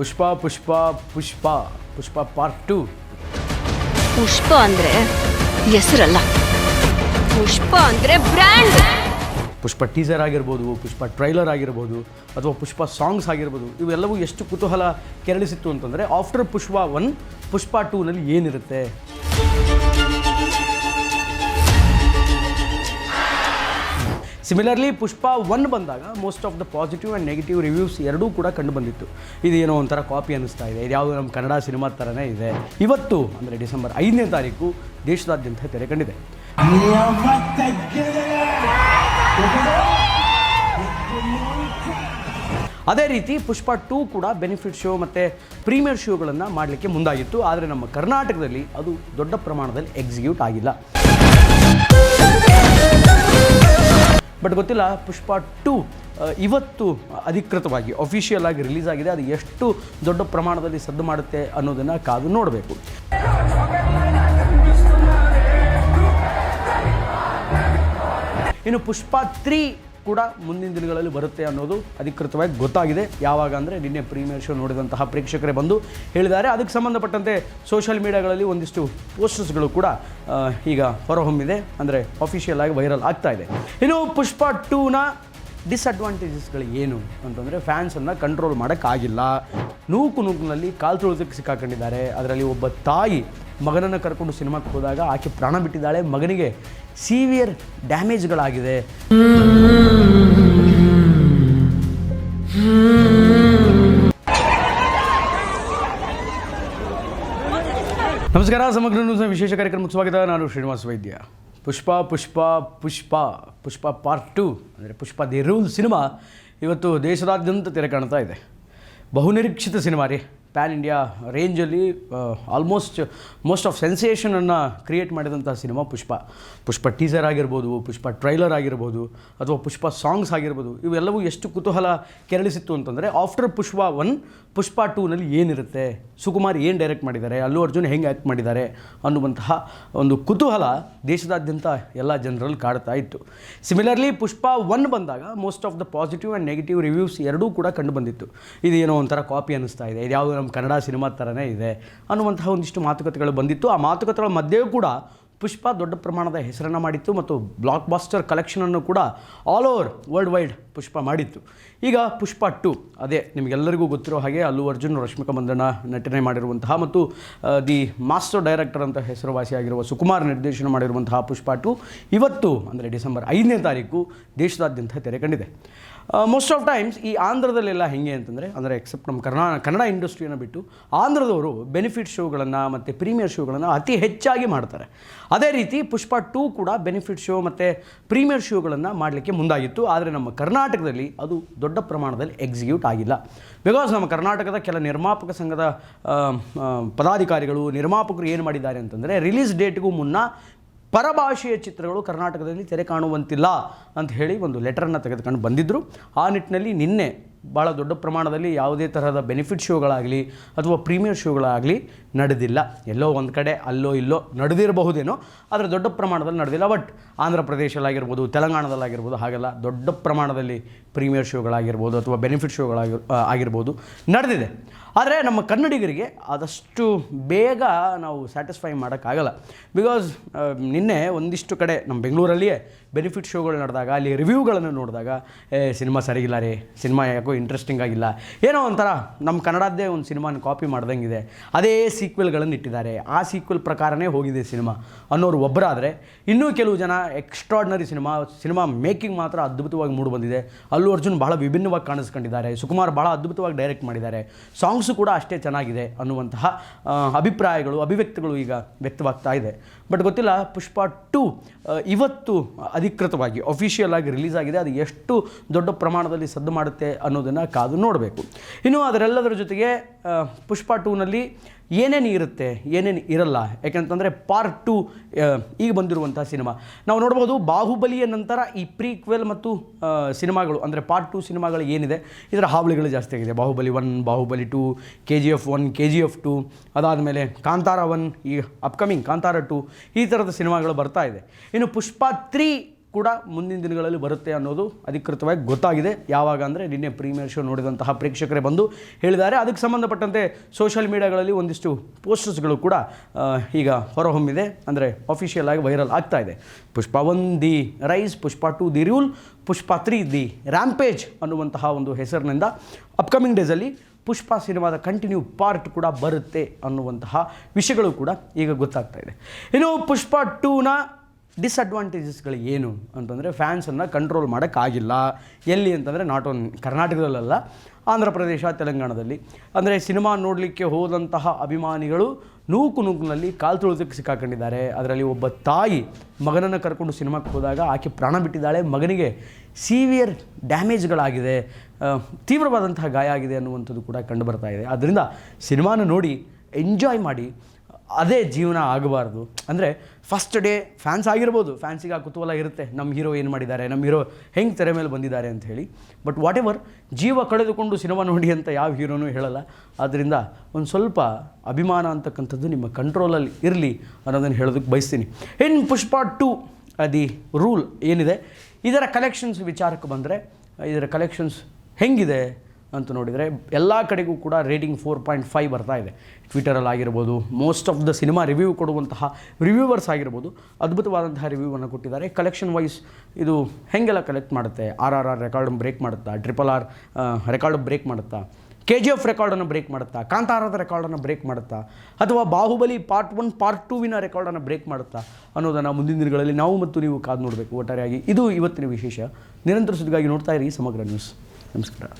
ಪುಷ್ಪ ಪುಷ್ಪ ಪುಷ್ಪ ಪುಷ್ಪ part two ಪುಷ್ಪ ಅಂದ್ರೆ ಹೆಸರಲ್ಲ. ಪುಷ್ಪ ಅಂದ್ರೆ brand ಪುಷ್ಪ teaser ಆಗಿರ್ಬೋದು ಪುಷ್ಪ ಟ್ರೈಲರ್ ಆಗಿರ್ಬೋದು ಅಥವಾ ಪುಷ್ಪ ಸಾಂಗ್ಸ್ ಆಗಿರ್ಬೋದು ಇವೆಲ್ಲವೂ ಎಷ್ಟು ಕುತೂಹಲ ಕೆರಳಿಸಿತ್ತು ಅಂತಂದರೆ ಆಫ್ಟರ್ ಪುಷ್ಪ ಒನ್ ಪುಷ್ಪ ಟೂನಲ್ಲಿ ಏನಿರುತ್ತೆ? ಸಿಮಿಲರ್ಲಿ ಪುಷ್ಪ ಒನ್ ಬಂದಾಗ most of the positive and negative reviews ಎರಡೂ ಕೂಡ ಕಂಡು ಬಂದಿತ್ತು. ಇದೇನೋ ಒಂಥರ ಕಾಪಿ ಅನ್ನಿಸ್ತಾ ಇದೆ. ಇದು ಯಾವುದೋ ನಮ್ಮ ಕನ್ನಡ ಸಿನಿಮಾ ಥರನೇ ಇದೆ. ಇವತ್ತು ಅಂದರೆ ಡಿಸೆಂಬರ್ ಐದನೇ ತಾರೀಕು ದೇಶದಾದ್ಯಂತ ತೆರೆ ಕಂಡಿದೆ. ಅದೇ ರೀತಿ ಪುಷ್ಪ ಟೂ ಕೂಡ ಬೆನಿಫಿಟ್ ಶೋ ಮತ್ತು ಪ್ರೀಮಿಯರ್ ಶೋಗಳನ್ನು ಮಾಡಲಿಕ್ಕೆ ಮುಂದಾಗಿತ್ತು. ಆದರೆ ನಮ್ಮ ಕರ್ನಾಟಕದಲ್ಲಿ ಅದು ದೊಡ್ಡ ಪ್ರಮಾಣದಲ್ಲಿ ಎಕ್ಸಿಕ್ಯೂಟ್ ಆಗಿಲ್ಲ. ಬಟ್ ಗೊತ್ತಿಲ್ಲ, ಪುಷ್ಪ ಟು ಇವತ್ತು ಅಧಿಕೃತವಾಗಿ ಅಫಿಷಿಯಲ್ ಆಗಿ ರಿಲೀಸ್ ಆಗಿದೆ. ಅದು ಎಷ್ಟು ದೊಡ್ಡ ಪ್ರಮಾಣದಲ್ಲಿ ಸದ್ದು ಮಾಡುತ್ತೆ ಅನ್ನೋದನ್ನು ಕಾದು ನೋಡಬೇಕು. ಇನ್ನು ಪುಷ್ಪ ತ್ರೀ ಕೂಡ ಮುಂದಿನ ದಿನಗಳಲ್ಲಿ ಬರುತ್ತೆ ಅನ್ನೋದು ಅಧಿಕೃತವಾಗಿ ಗೊತ್ತಾಗಿದೆ. ಯಾವಾಗ ಅಂದರೆ ನಿನ್ನೆ ಪ್ರೀಮಿಯರ್ ಶೋ ನೋಡಿದಂತಹ ಪ್ರೇಕ್ಷಕರೇ ಬಂದು ಹೇಳಿದ್ದಾರೆ. ಅದಕ್ಕೆ ಸಂಬಂಧಪಟ್ಟಂತೆ ಸೋಷಿಯಲ್ ಮೀಡಿಯಾಗಳಲ್ಲಿ ಒಂದಿಷ್ಟು ಪೋಸ್ಟರ್ಸ್ಗಳು ಕೂಡ ಈಗ ಹೊರಹೊಮ್ಮಿದೆ. ಅಂದರೆ ಅಫಿಷಿಯಲ್ ಆಗಿ ವೈರಲ್ ಆಗ್ತಾ ಇದೆ. ಇನ್ನು ಪುಷ್ಪ ಟೂನ ಡಿಸ್ಅಡ್ವಾಂಟೇಜಸ್ಗಳು ಏನು ಅಂತಂದರೆ ಫ್ಯಾನ್ಸನ್ನು ಕಂಟ್ರೋಲ್ ಮಾಡೋಕ್ಕಾಗಿಲ್ಲ ನೂಕು ನೂಕಿನಲ್ಲಿ ಕಾಲು ತುಳಿದಕ್ಕೆ ಸಿಕ್ಕಾಕೊಂಡಿದ್ದಾರೆ. ಅದರಲ್ಲಿ ಒಬ್ಬ ತಾಯಿ ಮಗನನ್ನು ಕರ್ಕೊಂಡು ಸಿನಿಮಾಕ್ಕೆ ಹೋದಾಗ ಆಕೆ ಪ್ರಾಣ ಬಿಟ್ಟಿದ್ದಾಳೆ. ಮಗನಿಗೆ ಸೀವಿಯರ್ ಡ್ಯಾಮೇಜ್ಗಳಾಗಿದೆ ನಮಸ್ಕಾರ, ಸಮಗ್ರ ನ್ಯೂಸ್ನ ವಿಶೇಷ ಕಾರ್ಯಕ್ರಮಕ್ಕೆ ಸ್ವಾಗತ. ನಾನು ಶ್ರೀನಿವಾಸ ವೈದ್ಯ. ಪುಷ್ಪ ಪುಷ್ಪ ಪುಷ್ಪ ಪುಷ್ಪ ಪಾರ್ಟ್ ಟು ಅಂದರೆ ಪುಷ್ಪ ದಿ ರೂಲ್ ಸಿನಿಮಾ ಇವತ್ತು ದೇಶದಾದ್ಯಂತ ತೆರೆ ಕಾಣ್ತಾ ಇದೆ. ಬಹುನಿರೀಕ್ಷಿತ ಸಿನಿಮಾ ರೀ. ಪ್ಯಾನ್ ಇಂಡಿಯಾ ರೇಂಜಲ್ಲಿ ಆಲ್ಮೋಸ್ಟ್ ಮೋಸ್ಟ್ ಆಫ್ ಸೆನ್ಸೇಷನನ್ನು ಕ್ರಿಯೇಟ್ ಮಾಡಿದಂಥ ಸಿನಿಮಾ ಪುಷ್ಪ. ಪುಷ್ಪ ಟೀಸರ್ ಆಗಿರ್ಬೋದು, ಪುಷ್ಪ ಟ್ರೈಲರ್ ಆಗಿರ್ಬೋದು, ಅಥವಾ ಪುಷ್ಪ ಸಾಂಗ್ಸ್ ಆಗಿರ್ಬೋದು, ಇವೆಲ್ಲವೂ ಎಷ್ಟು ಕುತೂಹಲ ಕೆರಳಿಸಿತ್ತು ಅಂತಂದರೆ ಆಫ್ಟರ್ ಪುಷ್ಪ ಒನ್ ಪುಷ್ಪ ಟೂನಲ್ಲಿ ಏನಿರುತ್ತೆ, ಸುಕುಮಾರ್ ಏನು ಡೈರೆಕ್ಟ್ ಮಾಡಿದ್ದಾರೆ, ಅಲ್ಲು ಅರ್ಜುನ್ ಹೆಂಗೆ ಆ್ಯಕ್ಟ್ ಮಾಡಿದ್ದಾರೆ ಅನ್ನುವಂತಹ ಒಂದು ಕುತೂಹಲ ದೇಶದಾದ್ಯಂತ ಎಲ್ಲ ಜನರಲ್ಲಿ ಕಾಡ್ತಾ ಇತ್ತು. ಸಿಮಿಲರ್ಲಿ ಪುಷ್ಪ ಒನ್ ಬಂದಾಗ most of the positive and negative reviews ಎರಡೂ ಕೂಡ ಕಂಡು ಬಂದಿತ್ತು. ಇದೇನೋ ಒಂಥರ ಕಾಪಿ ಅನ್ನಿಸ್ತಾ ಇದೆ. ಇದು ಯಾವುದೋ ನಮ್ಮ ಕನ್ನಡ ಸಿನಿಮಾ ಥರನೇ ಇದೆ ಅನ್ನುವಂತಹ ಒಂದಿಷ್ಟು ಮಾತುಕತೆಗಳು ಬಂದಿತ್ತು. ಆ ಮಾತುಕತೆಗಳ ಮಧ್ಯೆಯೂ ಕೂಡ ಪುಷ್ಪ ದೊಡ್ಡ ಪ್ರಮಾಣದ ಹೆಸರನ್ನು ಮಾಡಿತ್ತು ಮತ್ತು ಬ್ಲಾಕ್ ಬಾಸ್ಟರ್ ಕಲೆಕ್ಷನನ್ನು ಕೂಡ all over world wide Pushpa ಮಾಡಿತ್ತು. ಈಗ ಪುಷ್ಪ ಟು ಅದೇ ನಿಮಗೆಲ್ಲರಿಗೂ ಗೊತ್ತಿರೋ ಹಾಗೆ ಅಲ್ಲು ಅರ್ಜುನ್ ರಶ್ಮಿಕಾ ಮಂದಣ್ಣ ನಟನೆ ಮಾಡಿರುವಂತಹ ಮತ್ತು ದಿ ಮಾಸ್ಟರ್ ಡೈರೆಕ್ಟರ್ ಅಂತ ಹೆಸರುವಾಸಿಯಾಗಿರುವ ಸುಕುಮಾರ್ ನಿರ್ದೇಶನ ಮಾಡಿರುವಂತಹ ಪುಷ್ಪ ಟು ಇವತ್ತು ಅಂದರೆ ಡಿಸೆಂಬರ್ ಐದನೇ ತಾರೀಕು ದೇಶದಾದ್ಯಂತ ತೆರೆ ಕಂಡಿದೆ. ಮೋಸ್ಟ್ ಆಫ್ ಟೈಮ್ಸ್ ಈ ಆಂಧ್ರದಲ್ಲೆಲ್ಲ ಹೇಗೆ ಅಂತಂದರೆ, ಅಂದರೆ ಎಕ್ಸೆಪ್ಟ್ ನಮ್ಮ ಕರ್ನಾ, ಕನ್ನಡ ಇಂಡಸ್ಟ್ರಿಯನ್ನು ಬಿಟ್ಟು ಆಂಧ್ರದವರು ಬೆನಿಫಿಟ್ ಶೋಗಳನ್ನು ಮತ್ತು ಪ್ರೀಮಿಯರ್ ಶೋಗಳನ್ನು ಅತಿ ಹೆಚ್ಚಾಗಿ ಮಾಡ್ತಾರೆ. ಅದೇ ರೀತಿ ಪುಷ್ಪ ಟೂ ಕೂಡ ಬೆನಿಫಿಟ್ ಶೋ ಮತ್ತು ಪ್ರೀಮಿಯರ್ ಶೋಗಳನ್ನು ಮಾಡಲಿಕ್ಕೆ ಮುಂದಾಗಿತ್ತು. ಆದರೆ ನಮ್ಮ ಕರ್ನಾಟಕದಲ್ಲಿ ಅದು ದೊಡ್ಡ ಪ್ರಮಾಣದಲ್ಲಿ ಎಕ್ಸಿಕ್ಯೂಟ್ ಆಗಿಲ್ಲ. ಬಿಕಾಸ್ ನಮ್ಮ ಕರ್ನಾಟಕದ ಕೆಲ ನಿರ್ಮಾಪಕ ಸಂಘದ ಪದಾಧಿಕಾರಿಗಳು, ನಿರ್ಮಾಪಕರು ಏನು ಮಾಡಿದ್ದಾರೆ ಅಂತಂದರೆ ರಿಲೀಸ್ ಡೇಟ್ಗೂ ಮುನ್ನ ಪರಭಾಷೆಯ ಚಿತ್ರಗಳು ಕರ್ನಾಟಕದಲ್ಲಿ ತೆರೆ ಕಾಣುವಂತಿಲ್ಲ ಅಂತ ಹೇಳಿ ಒಂದು ಲೆಟರನ್ನು ತೆಗೆದುಕೊಂಡು ಬಂದಿದ್ದರು ಆ ನಿಟ್ಟಿನಲ್ಲಿ ನಿನ್ನೆ ಭಾಳ ದೊಡ್ಡ ಪ್ರಮಾಣದಲ್ಲಿ ಯಾವುದೇ ತರಹದ ಬೆನಿಫಿಟ್ ಶೋಗಳಾಗಲಿ ಅಥವಾ ಪ್ರೀಮಿಯರ್ ಶೋಗಳಾಗಲಿ ನಡೆದಿಲ್ಲ. ಎಲ್ಲೋ ಒಂದು ಕಡೆ ಅಲ್ಲೋ ಇಲ್ಲೋ ನಡೆದಿರಬಹುದೇನೋ ಆದರೆ ದೊಡ್ಡ ಪ್ರಮಾಣದಲ್ಲಿ ನಡೆದಿಲ್ಲ. ಬಟ್ ಆಂಧ್ರ ಪ್ರದೇಶದಲ್ಲಾಗಿರ್ಬೋದು, ತೆಲಂಗಾಣದಲ್ಲಾಗಿರ್ಬೋದು ಹಾಗೆಲ್ಲ ದೊಡ್ಡ ಪ್ರಮಾಣದಲ್ಲಿ ಪ್ರೀಮಿಯರ್ ಶೋಗಳಾಗಿರ್ಬೋದು ಅಥವಾ ಬೆನಿಫಿಟ್ ಶೋಗಳಾಗಿ ಆಗಿರ್ಬೋದು ನಡೆದಿದೆ. ಆದರೆ ನಮ್ಮ ಕನ್ನಡಿಗರಿಗೆ ಆದಷ್ಟು ಬೇಗ ನಾವು ಸ್ಯಾಟಿಸ್ಫೈ ಮಾಡೋಕ್ಕಾಗಲ್ಲ. ಬಿಕಾಸ್ ನಿನ್ನೆ ಒಂದಿಷ್ಟು ಕಡೆ ನಮ್ಮ ಬೆಂಗಳೂರಲ್ಲಿಯೇ ಬೆನಿಫಿಟ್ ಶೋಗಳು ನಡೆದಾಗ, ಅಲ್ಲಿ ರಿವ್ಯೂಗಳನ್ನು ನೋಡಿದಾಗ, ಏ, ಸಿನಿಮಾ ಸರಿಗಿಲ್ಲ ರೀ, ಸಿನಿಮಾ ಯಾಕೋ ಇಂಟ್ರೆಸ್ಟಿಂಗ್ ಆಗಿಲ್ಲ. ಏನೋ ಒಂಥರ ನಮ್ಮ ಕನ್ನಡದ್ದೇ ಒಂದು ಸಿನಿಮಾನ ಕಾಪಿ ಮಾಡ್ದಂಗಿದೆ. ಅದೇ ಸೀಕ್ವೆಲ್ಗಳನ್ನು ಇಟ್ಟಿದ್ದಾರೆ. ಆ ಸೀಕ್ವೆಲ್ ಪ್ರಕಾರನೇ ಹೋಗಿದೆ ಸಿನಿಮಾ ಅನ್ನೋರು ಒಬ್ಬರಾದರೆ ಇನ್ನೂ ಕೆಲವು ಜನ ಎಕ್ಸ್ಟ್ರಾಡ್ನರಿ ಸಿನಿಮಾ ಸಿನಿಮಾ ಮೇಕಿಂಗ್ ಮಾತ್ರ ಅದ್ಭುತವಾಗಿ ಮೂಡಿ ಬಂದಿದೆ. ಅಲ್ಲು ಅರ್ಜುನ್ ಬಹಳ ವಿಭಿನ್ನವಾಗಿ ಕಾಣಿಸ್ಕೊಂಡಿದ್ದಾರೆ. ಸುಕುಮಾರ್ ಬಹಳ ಅದ್ಭುತವಾಗಿ ಡೈರೆಕ್ಟ್ ಮಾಡಿದ್ದಾರೆ. ಸಾಂಗ್ಸು ಕೂಡ ಅಷ್ಟೇ ಚೆನ್ನಾಗಿದೆ ಅನ್ನುವಂತಹ ಅಭಿಪ್ರಾಯಗಳು, ಅಭಿವ್ಯಕ್ತಿಗಳು ಈಗ ವ್ಯಕ್ತವಾಗ್ತಾ ಇದೆ. ಬಟ್ ಗೊತ್ತಿಲ್ಲ, ಪುಷ್ಪ ಟು ಇವತ್ತು ಅಧಿಕೃತವಾಗಿ ಅಫಿಷಿಯಲ್ ಆಗಿ ರಿಲೀಸ್ ಆಗಿದೆ. ಅದು ಎಷ್ಟು ದೊಡ್ಡ ಪ್ರಮಾಣದಲ್ಲಿ ಸದ್ದು ಮಾಡುತ್ತೆ ಅನ್ನೋದನ್ನು ಕಾದು ನೋಡಬೇಕು. ಇನ್ನು ಅದರೆಲ್ಲದರ ಜೊತೆಗೆ ಪುಷ್ಪ ಟೂನಲ್ಲಿ ಏನೇನು ಇರುತ್ತೆ, ಏನೇನು ಇರಲ್ಲ. ಯಾಕೆಂತಂದರೆ ಪಾರ್ಟ್ ಟು ಈಗ ಬಂದಿರುವಂಥ ಸಿನಿಮಾ. ನಾವು ನೋಡ್ಬೋದು ಬಾಹುಬಲಿಯ ನಂತರ ಈ ಪ್ರೀಕ್ವೆಲ್ ಮತ್ತು ಸಿನಿಮಾಗಳು, ಅಂದರೆ ಪಾರ್ಟ್ ಟು ಸಿನಿಮಾಗಳು ಏನಿದೆ, ಇದರ ಹಾವಳಿಗಳು ಜಾಸ್ತಿ ಆಗಿದೆ. Baahubali one Baahubali two K G F one K G F two ಅದಾದಮೇಲೆ ಕಾಂತಾರ ಒನ್ ಈ ಅಪ್ಕಮಿಂಗ್ ಕಾಂತಾರ ಟು ಈ ಥರದ ಸಿನಿಮಾಗಳು ಬರ್ತಾ ಇದೆ. ಇನ್ನು ಪುಷ್ಪ ತ್ರೀ ಕೂಡ ಮುಂದಿನ ದಿನಗಳಲ್ಲಿ ಬರುತ್ತೆ ಅನ್ನೋದು ಅಧಿಕೃತವಾಗಿ ಗೊತ್ತಾಗಿದೆ. ಯಾವಾಗ ಅಂದರೆ ನಿನ್ನೆ ಪ್ರೀಮಿಯರ್ ಶೋ ನೋಡಿದಂತಹ ಪ್ರೇಕ್ಷಕರೇ ಬಂದು ಹೇಳಿದ್ದಾರೆ. ಅದಕ್ಕೆ ಸಂಬಂಧಪಟ್ಟಂತೆ ಸೋಷಿಯಲ್ ಮೀಡಿಯಾಗಳಲ್ಲಿ ಒಂದಿಷ್ಟು ಪೋಸ್ಟರ್ಸ್ಗಳು ಕೂಡ ಈಗ ಹೊರಹೊಮ್ಮಿದೆ. ಅಂದರೆ ಅಫಿಷಿಯಲ್ ಆಗಿ ವೈರಲ್ ಆಗ್ತಾ ಇದೆ. Pushpa one the rise, Pushpa two the rule, Pushpa three the rampage ಅನ್ನುವಂತಹ ಒಂದು ಹೆಸರಿನಿಂದ ಅಪ್ಕಮಿಂಗ್ ಡೇಸಲ್ಲಿ ಪುಷ್ಪ ಸಿನಿಮಾದ ಕಂಟಿನ್ಯೂ ಪಾರ್ಟ್ ಕೂಡ ಬರುತ್ತೆ ಅನ್ನುವಂತಹ ವಿಷಯಗಳು ಕೂಡ ಈಗ ಗೊತ್ತಾಗ್ತಾ ಇದೆ. ಇನ್ನು ಪುಷ್ಪ ಟೂನ ಡಿಸ್ಅಡ್ವಾಂಟೇಜಸ್ಗಳು ಏನು ಅಂತಂದರೆ ಫ್ಯಾನ್ಸನ್ನು ಕಂಟ್ರೋಲ್ ಮಾಡೋಕ್ಕಾಗಿಲ್ಲ. ಎಲ್ಲಿ ಅಂತಂದರೆ ನಾಟ್ ಓನ್ ಕರ್ನಾಟಕದಲ್ಲಲ್ಲ ಆಂಧ್ರ ಪ್ರದೇಶ ತೆಲಂಗಾಣದಲ್ಲಿ. ಅಂದರೆ ಸಿನಿಮಾ ನೋಡಲಿಕ್ಕೆ ಹೋದಂತಹ ಅಭಿಮಾನಿಗಳು ನೂಕು ನೂಕಿನಲ್ಲಿ ಕಾಲು ತುಳಿದಕ್ಕೆ ಸಿಕ್ಕಾಕೊಂಡಿದ್ದಾರೆ. ಅದರಲ್ಲಿ ಒಬ್ಬ ತಾಯಿ ಮಗನನ್ನು ಕರ್ಕೊಂಡು ಸಿನಿಮಾಕ್ಕೆ ಹೋದಾಗ ಆಕೆ ಪ್ರಾಣ ಬಿಟ್ಟಿದ್ದಾಳೆ. ಮಗನಿಗೆ ಸೀವಿಯರ್ ಡ್ಯಾಮೇಜ್ಗಳಾಗಿದೆ ತೀವ್ರವಾದಂತಹ ಗಾಯ ಆಗಿದೆ ಅನ್ನುವಂಥದ್ದು ಕೂಡ ಕಂಡು ಬರ್ತಾ ಇದೆ. ಆದ್ದರಿಂದ ಸಿನಿಮಾನ ನೋಡಿ ಎಂಜಾಯ್ ಮಾಡಿ ಅದೇ ಜೀವನ ಆಗಬಾರ್ದು. ಅಂದರೆ ಫಸ್ಟ್ ಡೇ ಫ್ಯಾನ್ಸ್ ಆಗಿರ್ಬೋದು. ಫ್ಯಾನ್ಸಿಗೆ ಆ ಕುತೂಹಲ ಇರುತ್ತೆ. ನಮ್ಮ ಹೀರೋ ಏನು ಮಾಡಿದ್ದಾರೆ? ನಮ್ಮ ಹೀರೋ ಹೆಂಗೆ ತೆರೆ ಮೇಲೆ ಬಂದಿದ್ದಾರೆ ಅಂತ ಹೇಳಿ. ಬಟ್ ವಾಟ್ ಎವರ್ ಜೀವ ಕಳೆದುಕೊಂಡು ಸಿನಿಮಾ ನೋಡಿ ಅಂತ ಯಾವ ಹೀರೋನೂ ಹೇಳಲ್ಲ. ಆದ್ದರಿಂದ ಒಂದು ಸ್ವಲ್ಪ ಅಭಿಮಾನ ಅಂತಕ್ಕಂಥದ್ದು ನಿಮ್ಮ ಕಂಟ್ರೋಲಲ್ಲಿ ಇರಲಿ ಅನ್ನೋದನ್ನು ಹೇಳೋದಕ್ಕೆ ಬಯಸ್ತೀನಿ. In Pushpa two the rule ಏನಿದೆ? ಇದರ ಕಲೆಕ್ಷನ್ಸ್ ವಿಚಾರಕ್ಕೆ ಬಂದರೆ, ಇದರ ಕಲೆಕ್ಷನ್ಸ್ ಹೆಂಗಿದೆ? ಅಂತ ನೋಡಿದರೆ ಎಲ್ಲ ಕಡೆಗೂ ಕೂಡ ರೇಟಿಂಗ್ ಫೋರ್ ಪಾಯಿಂಟ್ ಫೈವ್ ಬರ್ತಾ ಇದೆ. ಟ್ವಿಟರಲ್ಲಿ ಆಗಿರ್ಬೋದು most of the cinema review ಕೊಡುವಂತಹ ರಿವ್ಯೂವರ್ಸ್ ಆಗಿರ್ಬೋದು, ಅದ್ಭುತವಾದಂತಹ ರಿವ್ಯೂವನ್ನು ಕೊಟ್ಟಿದ್ದಾರೆ. ಕಲೆಕ್ಷನ್ ವೈಸ್ ಇದು ಹೆಂಗೆಲ್ಲ ಕಲೆಕ್ಟ್ ಮಾಡುತ್ತೆ? R R R record break ಮಾಡುತ್ತಾ? ಟ್ರಿಪಲ್ ಆರ್ ರೆಕಾರ್ಡ್ ಬ್ರೇಕ್ ಮಾಡುತ್ತಾ? ಕೆ ಜಿ ಎಫ್ ರೆಕಾರ್ಡನ್ನು ಬ್ರೇಕ್ ಮಾಡುತ್ತಾ? ಕಾಂತಾರದ ರೆಕಾರ್ಡನ್ನು ಬ್ರೇಕ್ ಮಾಡುತ್ತಾ? ಅಥವಾ ಬಾಹುಬಲಿ ಪಾರ್ಟ್ ಒನ್ ಪಾರ್ಟ್ ಟೂವಿನ ರೆಕಾರ್ಡನ್ನು ಬ್ರೇಕ್ ಮಾಡುತ್ತಾ? ಅನ್ನೋದನ್ನು ಮುಂದಿನ ದಿನಗಳಲ್ಲಿ ನಾವು ಮತ್ತು ನೀವು ಕಾದು ನೋಡಬೇಕು. ಒಟ್ಟಾರೆಯಾಗಿ ಇದು ಇವತ್ತಿನ ವಿಶೇಷ. ನಿರಂತರ ಸುದ್ದಿಗಾಗಿ ನೋಡ್ತಾ ಇರಿ ಸಮಗ್ರ ನ್ಯೂಸ್ ನಮಸ್ಕಾರ.